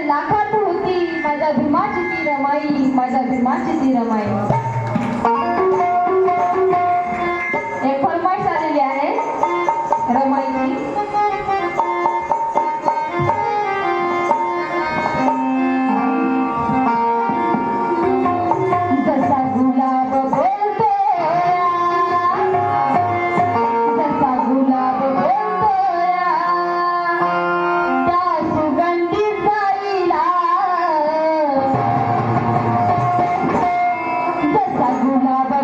लाखात होती. माझ्या भीमाची ती रमाई माझ्या भीमाची ती रमाई Obrigada.